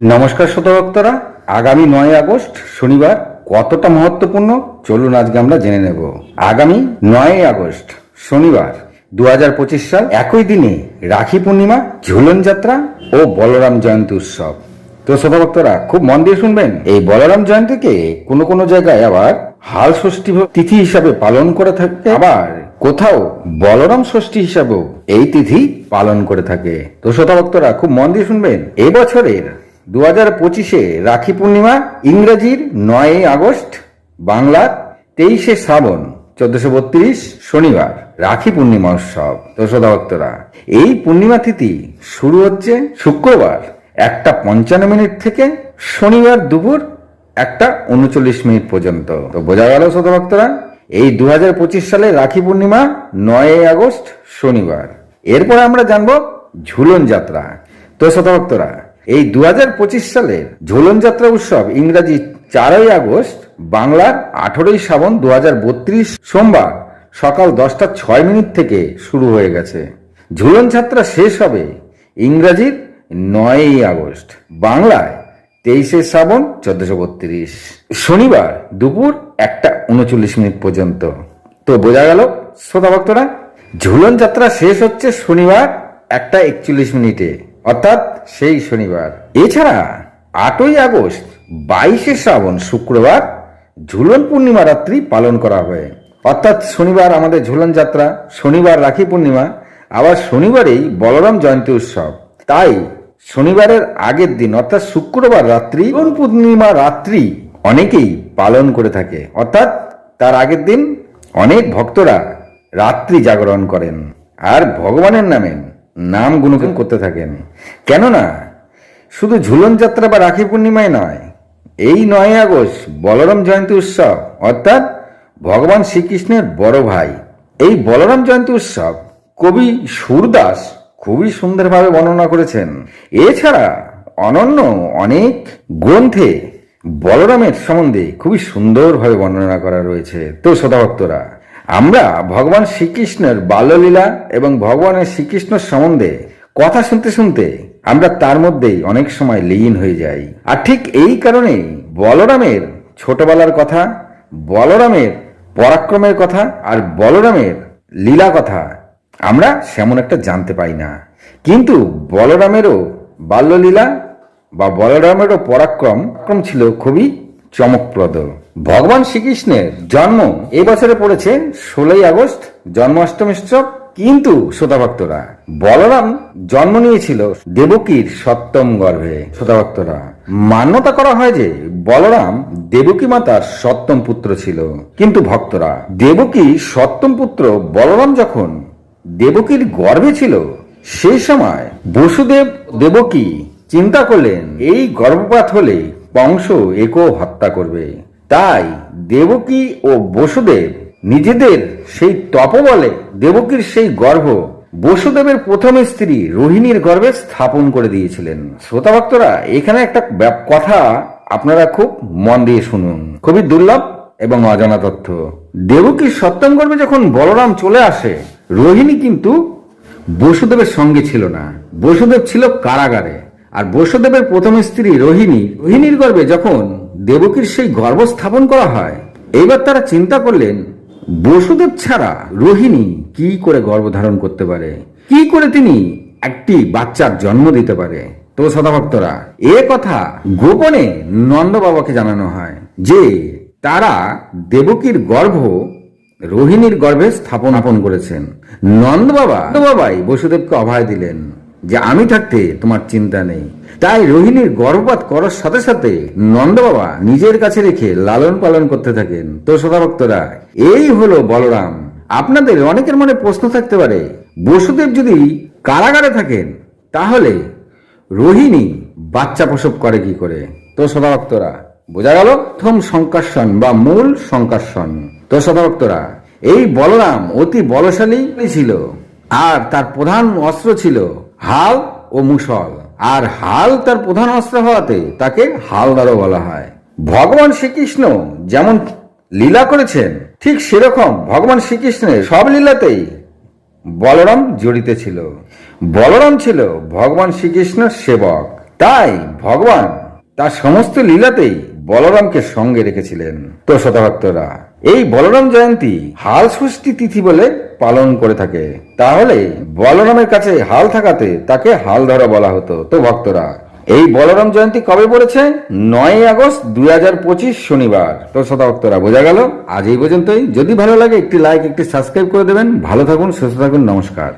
নমস্কার শ্রোতা ভক্তরা আগামী নয় আগস্ট, শনিবার, কতটা মহত্বপূর্ণ? চলুন আজকে আমরা জেনে নেব। আগামী নয় আগস্ট, শনিবার দু হাজার পঁচিশ সাল, একই দিনে রাখি পূর্ণিমা, ঝুলন যাত্রা ও বলরাম জয়ন্তী উৎসব। তো শ্রোতা ভক্তরা খুব মন দিয়ে শুনবেন। এই বলরাম জয়ন্তীকে কোনো কোনো জায়গায় আবার হাল ষষ্ঠী তিথি হিসাবে পালন করে থাকে, আবার কোথাও বলরাম ষষ্ঠী হিসাবেও এই তিথি পালন করে থাকে। তো শ্রোতা ভক্তরা খুব মন দিয়ে শুনবেন। এই বছরের দু হাজার পঁচিশে রাখি পূর্ণিমা, ইংরেজির নয় আগস্ট বাংলার তেইশে শ্রাবণ, চোদ্দশো বত্রিশ শনিবার, রাখি পূর্ণিমা উৎসব। তো ভক্তরা, এই পূর্ণিমা তিথি শুরু হচ্ছে শুক্রবার, একটা পঞ্চান্ন মিনিট থেকে শনিবার দুপুর একটা উনচল্লিশ মিনিট পর্যন্ত। তো বোঝা গেল ভক্তরা, এই দু হাজার পঁচিশ সালে রাখি পূর্ণিমা নয় আগস্ট শনিবার। এরপর আমরা জানব ঝুলন যাত্রা। তো ভক্তরা এই দু সালের ঝুলন যাত্রা উৎসব, ইংরাজি চারই আগস্ট, বাংলার আঠেরোই শ্রাবণ দু হাজার বত্রিশ সোমবার সকাল দশটা ছয় মিনিট থেকে শুরু হয়ে গেছে। ঝুলন যাত্রা শেষ হবে ইংরাজির নয়ই আগস্ট, বাংলায় তেইশে শ্রাবণ চোদ্দশো বত্রিশ। শনিবার দুপুর একটা উনচল্লিশ মিনিট পর্যন্ত। তো বোঝা গেল শ্রোতা ভক্তরা, ঝুলন যাত্রা শেষ হচ্ছে শনিবার একটা একচল্লিশ মিনিটে। অর্থাৎ সেই শনিবার। এছাড়া আটই আগস্ট, বাইশে শ্রাবণ, শুক্রবার ঝুলন পূর্ণিমা রাত্রি পালন করা হয়। অর্থাৎ শনিবার আমাদের ঝুলন যাত্রা, শনিবার রাখি পূর্ণিমা, আবার শনিবারেই বলরাম জয়ন্তী উৎসব। তাই শনিবারের আগের দিন, অর্থাৎ শুক্রবার রাত্রি, ঝুলন পূর্ণিমা রাত্রি অনেকেই পালন করে থাকে। অর্থাৎ তার আগের দিন অনেক ভক্তরা রাত্রি জাগরণ করেন। আর ভগবানের নামে নাম গুণগান করতে থাকেন। কেননা, শুধু ঝুলন যাত্রা বা রাখি পূর্ণিমায় নয়, এই নয় আগস্ট বলরাম জয়ন্তী উৎসব, অর্থাৎ ভগবান শ্রীকৃষ্ণের বড় ভাই। এই বলরাম জয়ন্তী উৎসব কবি সুরদাস খুবই সুন্দরভাবে বর্ণনা করেছেন। এছাড়া অনন্য অনেক গ্রন্থে বলরামের সম্বন্ধে খুবই সুন্দরভাবে বর্ণনা করা রয়েছে। তো শ্রোতা ভক্তরা আমরা ভগবান শ্রীকৃষ্ণের বাল্যলীলা এবং ভগবানের শ্রীকৃষ্ণ সম্বন্ধে কথা শুনতে শুনতে আমরা তার মধ্যেই অনেক সময় লীন হয়ে যাই। আর ঠিক এই কারণেই বলরামের ছোটবেলার কথা, বলরামের পরাক্রমের কথা আর বলরামের লীলা কথা আমরা সেমন একটা জানতে পাই না। কিন্তু বলরামেরও বাল্যলীলা বা বলরামেরও পরাক্রম ছিল খুবই চমকপ্রদ। ভগবান শ্রীকৃষ্ণের জন্ম এই বছরে পড়েছে ষোলোই আগস্ট, জন্মাষ্টমী উৎসব, কিন্তু শ্রোতা ভক্তরা বলরাম জন্ম নিয়েছিল দেবকীর সপ্তম গর্ভে। শ্রোতা ভক্তরা মান্যতা করা হয় যে বলরাম দেবকী মাতার সপ্তম পুত্র ছিল। কিন্তু ভক্তরা, দেবকী সপ্তম পুত্র বলরাম যখন দেবকীর গর্ভে ছিল, সেই সময় বসুদেব দেবকী চিন্তা করলেন, এই গর্ভপাত হলে বংশ একও হত্যা করবে। তাই দেবকী ও বসুদেব নিজেদের সেই তপবলে, দেবকীর সেই গর্ভ, বসুদেবের প্রথম স্ত্রী রোহিণীর গর্ভে স্থাপন করে দিয়েছিলেন। শ্রোতা ভক্তরা, এখানে একটা কথা আপনারা খুব মন দিয়ে শুনুন। খুবই দুর্লভ এবং অজানা তথ্য। দেবকীর সপ্তম গর্ভে যখন বলরাম চলে আসে, রোহিণী কিন্তু বসুদেবের সঙ্গে ছিল না। বসুদেব ছিল কারাগারে। আর বসুদেবের প্রথম স্ত্রী রোহিণী, রোহিণীর গর্ভে যখন দেবকীর সেই গর্ভ স্থাপন করা হয়, এইবার তারা চিন্তা করলেন বসুদেব ছাড়া রোহিণী কি করে গর্ভধারণ করতে পারে? কি করে তিনি একটি বাচ্চার জন্ম দিতে পারে? তো সদাভক্তরা, এ কথা গোপনে নন্দ বাবাকে জানানো হয় যে তারা দেবকীর গর্ভ রোহিণীর গর্ভে স্থাপনাপন করেছেন। নন্দ বাবা বাবাই বসুদেবকে অভয় দিলেন। যে আমি থাকতে তোমার চিন্তা নেই। তাই রোহিণীর গর্ভপাত করার সাথে সাথে নন্দ বাবা নিজের কাছে রেখে লালন পালন করতে থাকেন। তো শ্রোতা ভক্তরা, এই হলো বলরাম। আপনাদের অনেকের মনে প্রশ্ন থাকতে পারে, বসুদেব যদি কারাগারে থাকেন, তাহলে রোহিণী বাচ্চা প্রসব করে কি করে? তো শ্রোতা ভক্তরা, বোঝা গেল? প্রথম সংকর্ষণ বা মূল সংকর্ষণ। তো শ্রোতা ভক্তরা, এই বলরাম অতি বলশালী ছিল, আর তার প্রধান অস্ত্র ছিল হাল ও মুসল। আর হাল তার প্রধান অস্ত্র হওয়াতে তাকে হালদারও বলা হয়। ভগবান শ্রীকৃষ্ণ যেমন লীলা করেছেন, ঠিক সেরকম ভগবান শ্রীকৃষ্ণের সব লীলাতেই বলরাম জড়িত ছিল। বলরাম ছিল ভগবান শ্রীকৃষ্ণের সেবক। তাই ভগবান তার সমস্ত লীলাতেই বলরামকে সঙ্গে রেখেছিলেন। তো শতভক্তরা এই বলরাম জয়ন্তী হাল ষষ্ঠী তিথি বলে পালন করে থাকে। তাহলে বলরামের কাছে হাল থাকাতে তাকে হাল ধরা বলা হতো। তো ভক্তরা, এই বলরাম জয়ন্তী কবে পড়েছে? নয় আগস্ট দুই হাজার পঁচিশ শনিবার। তো শ্রোতা ভক্তরা, বোঝা গেল? আজ এই পর্যন্তই। যদি ভালো লাগে একটি লাইক একটি সাবস্ক্রাইব করে দেবেন। ভালো থাকুন, সুস্থ থাকুন, নমস্কার।